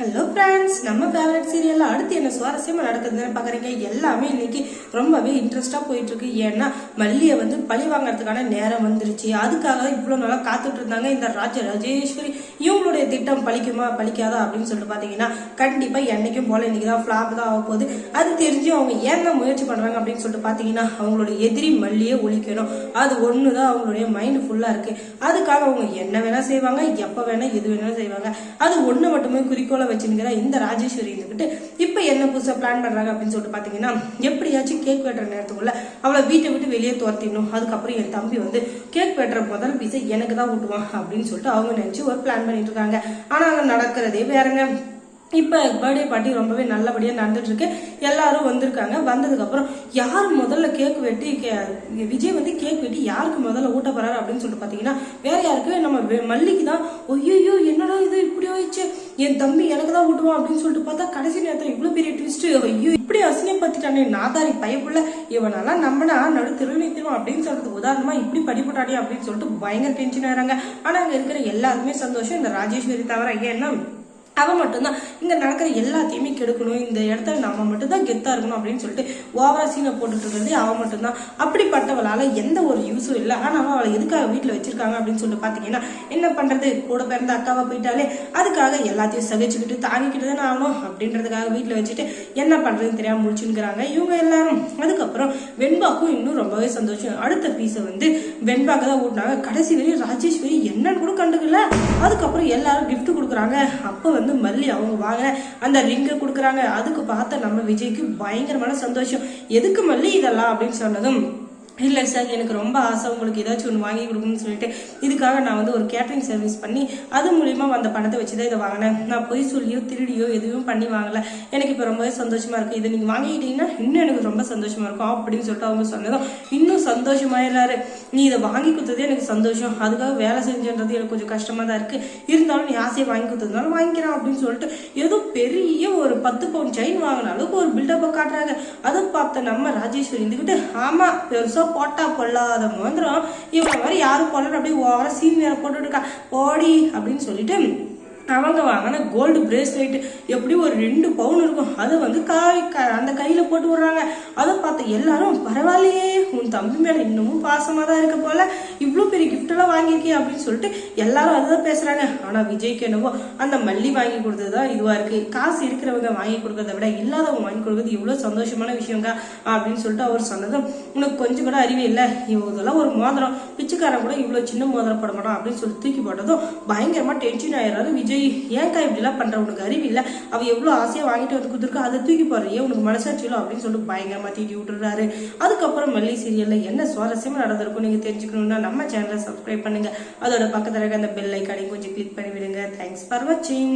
Hello friends நம்ம favourite சீரியலில் அடுத்து என்ன சுவாரஸ்யமாக நடக்குதுன்னு பார்க்குறீங்க? எல்லாமே இன்னைக்கு ரொம்பவே இன்ட்ரெஸ்டாக போயிட்டுருக்கு. ஏன்னா மல்லியை வந்து பழி வாங்குறதுக்கான நேரம் வந்துருச்சு. அதுக்காக இவ்வளோ நாளாக காத்துட்டு இருந்தாங்க இந்த ராஜ ராஜேஸ்வரி. இவங்களுடைய திட்டம் பழிக்குமா பழிக்காதா அப்படின்னு சொல்லிட்டு பார்த்தீங்கன்னா கண்டிப்பாக என்னைக்கும் போல இன்னைக்கு தான் ஃப்ளாப் தான் ஆக போகுது. அது தெரிஞ்சு அவங்க ஏன் தான் முயற்சி பண்ணுறாங்க அப்படின்னு சொல்லிட்டு பார்த்தீங்கன்னா அவங்களுடைய எதிரி மல்லியை ஒழிக்கணும். அது ஒன்று தான் அவங்களுடைய மைண்ட் ஃபுல்லாக இருக்குது அதுக்காக அவங்க என்ன வேணால் செய்வாங்க எப்போ வேணால் எது வேணாலும் செய்வாங்க. அது ஒன்று மட்டுமே குறிக்கோளை வச்சுருக்கிற இந்த ராஜேஸ்வரி இருந்துக்கிட்டு இப்போ என்ன புதுசா பிளான் பண்றாங்க? அப்படின்னு சொல்லிட்டு பார்த்தீங்கன்னா எப்படியாச்சும் கேக் வெட்டுற நேரத்துக்குள்ள அவளை வீட்டை விட்டு வெளியே துரத்திடணும். அதுக்கப்புறம் என் தம்பி வந்து கேக் வெட்டுற முதல் பீஸை எனக்கு தான் ஊட்டுவான். அப்படின்னு சொல்லிட்டு அவங்க நினச்சி ஒரு பிளான் பண்ணிட்டு இருக்காங்க. ஆனால் அங்கே நடக்கிறதே வேறங்க. இப்போ பர்த்டே பார்ட்டி ரொம்பவே நல்லபடியாக நடந்துட்டுருக்கு. எல்லாரும் வந்திருக்காங்க. வந்ததுக்கப்புறம் யார் முதல்ல கேக் வெட்டி கே- விஜய் வந்து கேக் வெட்டி யாருக்கு முதல்ல ஊட்ட போகிறாரு அப்படின்னு சொல்லிட்டு பார்த்தீங்கன்னா வேற யாருக்கு நம்ம வெ- மல்லிக்கு தான். ஒய்யோ என்னடா இது? இப்படி ஆயிடுச்சு. என் தம்பி எனக்கு தான் ஊட்டுவான் அப்படின்னு சொல்லிட்டு பார்த்தா கடைசி நேரத்தில் இவ்வளோ பெரிய ட்விஸ்ட்டு ஐயோ இப்படி அசிங்கப்படுத்திட்டானே நாதாரி பயப்புள்ள இவனெல்லாம் நம்பினா நடு தெருவு நிறுத்திடுவான் அப்படின்னு சொல்றது உதாரணமா இப்படி படிப்பட்டாடி அப்படின்னு சொல்லிட்டு பயங்கர டென்ஷன் ஆகிறாங்க ஆனால் அங்கே இருக்கிற எல்லாருமே சந்தோஷம். இந்த ராஜேஸ்வரி தவிர ஏன்னா அவன் மட்டும்தான். இங்கே நடக்கிற எல்லாத்தையுமே கெடுக்கணும். இந்த இடத்துல நம்ம மட்டும்தான் கெத்தாக இருக்கணும் அப்படின்னு சொல்லிட்டு ஓவரா சீனை போட்டுட்டு இருக்கிறதே அவன் மட்டும்தான். அப்படிப்பட்டவளால் எந்த ஒரு யூஸும் இல்லை. ஆனால் அவளை எதுக்காக வீட்டில் வச்சிருக்காங்க அப்படின்னு சொல்லிட்டு பார்த்தீங்கன்னா என்ன பண்ணுறது கூட பிறந்த அக்காவை போயிட்டாலே அதுக்காக எல்லாத்தையும் சகிச்சுக்கிட்டு தாங்கிக்கிட்டு தானே ஆகணும் அப்படின்றதுக்காக வீட்டில் வச்சுட்டு என்ன பண்ணுறதுன்னு தெரியாமல் முடிச்சுங்கிறாங்க இவங்க எல்லாரும். அதுக்கப்புறம் வெண்பாக்கும் இன்னும் ரொம்பவே சந்தோஷம். அடுத்த பீஸை வந்து வெண்பாக்கு தான் ஓட்டினாங்க கடைசி வரையும் ராஜேஸ்வரி என்னன்னு கூட கண்டுக்கல. அதுக்கப்புறம் எல்லாரும் கிஃப்ட் கொடுக்குறாங்க. அப்போ வந்து மல்லி அவங்க வாங்க அந்த ரிங்கை கொடுக்குறாங்க. அதுக்கு பார்த்த நம்ம விஜய்க்கு பயங்கரமான சந்தோஷம். எதுக்கு மல்லி இதெல்லாம் அப்படின்னு சொன்னதும் இல்லை சார் எனக்கு ரொம்ப ஆசை. உங்களுக்கு ஏதாச்சும் ஒன்று வாங்கி கொடுக்கணும்னு சொல்லிட்டு இதுக்காக நான் வந்து ஒரு கேட்டரிங் சர்வீஸ் பண்ணி அது மூலியமா வந்த பணத்தை வச்சு தான் இதை வாங்கினேன். நான் பொய் சொல்லியோ திருடியோ எதுவும் பண்ணி வாங்கல. எனக்கு இப்போ ரொம்பவே சந்தோஷமாக இருக்குது இதை நீங்கள் வாங்கிக்கிட்டீங்கன்னா இன்னும் எனக்கு ரொம்ப சந்தோஷமாக இருக்கும். அப்படின்னு சொல்லிட்டு அவங்க சொன்னதும் இன்னும் சந்தோஷமாயிடுறாரு. நீ இதை வாங்கி கொடுத்ததே எனக்கு சந்தோஷம். அதுக்காக வேலை செஞ்சுன்றது எனக்கு கொஞ்சம் கஷ்டமாக தான் இருக்குது இருந்தாலும் நீ ஆசையை வாங்கி கொடுத்ததுனால வாங்கிக்கிறான் அப்படின்னு சொல்லிட்டு ஏதோ பெரிய ஒரு பத்து பவுன் செயின் வாங்கின அளவுக்கு ஒரு பில்டப்பை காட்டுறாங்க. அதை பார்த்த நம்ம ராஜேஸ்வரி இருந்துக்கிட்டு ஆமாம் பெருசாக போட்டா பொல்லாத மோந்திரம் இவங்க மாதிரி யாரும் போடல அப்படியே ஓவரா சீன் வேற போட்டுட்டு இருக்கா. போடி அப்படின்னு சொல்லிட்டு அவங்க வாங்கின கோல்டு பிரேஸ்லெட் எப்படி ஒரு ரெண்டு பவுன் இருக்கும் அதை வந்து காய் அந்த கையில் போட்டு விடுறாங்க. அதை பார்த்து எல்லாரும் பரவாயில்லையே உன் தம்பி மேலே இன்னமும் பாசமாக தான் இருக்க போல. இவ்வளோ பெரிய கிஃப்டெல்லாம் வாங்கியிருக்கேன் வாங்கியிருக்கே அப்படின்னு சொல்லிட்டு எல்லாரும் அதுதான் பேசுகிறாங்க ஆனால் விஜய்க்கு என்னவோ அந்த மல்லி வாங்கி கொடுத்தது தான் இதுவாக இருக்குது காசு இருக்கிறவங்க வாங்கி கொடுக்கறத விட இல்லாதவங்க வாங்கி கொடுக்குறது இவ்வளோ சந்தோஷமான விஷயங்க அப்படின்னு சொல்லிட்டு அவர் சொன்னதும் உனக்கு கொஞ்சம் கூட அறிவே இல்லை. இதெல்லாம் ஒரு மோதிரம். பிச்சைக்காரன் கூட இவ்வளோ சின்ன மோதிரம் போட மாட்டோம் அப்படின்னு சொல்லி தூக்கி போட்டதும் பயங்கரமாக டென்ஷன் ஆயிடுறாரு விஜய். ஏன்க்கா இப்படிலாம் பண்ணுற உனக்கு அறிவு இல்லை. அவள் எவ்வளோ ஆசையாக வாங்கிட்டு வந்து கொடுத்துருக்கா? அதை தூக்கி போடுறியே. உனக்கு மனசாட்சியில அப்படின்னு சொல்லிட்டு பயங்கரமாக தீட்டி விட்டுறாரு அதுக்கப்புறம் மல்லி சீரியலில் என்ன சுவாரஸ்யமாக நடந்திருக்கும் நீங்கள் தெரிஞ்சுக்கணும்னா நம்ம சேனலை சப்ஸ்கிரைப் பண்ணுங்க. அதோட பக்கத்தில் இருக்க அந்த பெல் ஐக்கானையும் கொஞ்சம் கிளிக் பண்ணி விடுங்க தேங்க்ஸ் ஃபார் வாட்சிங்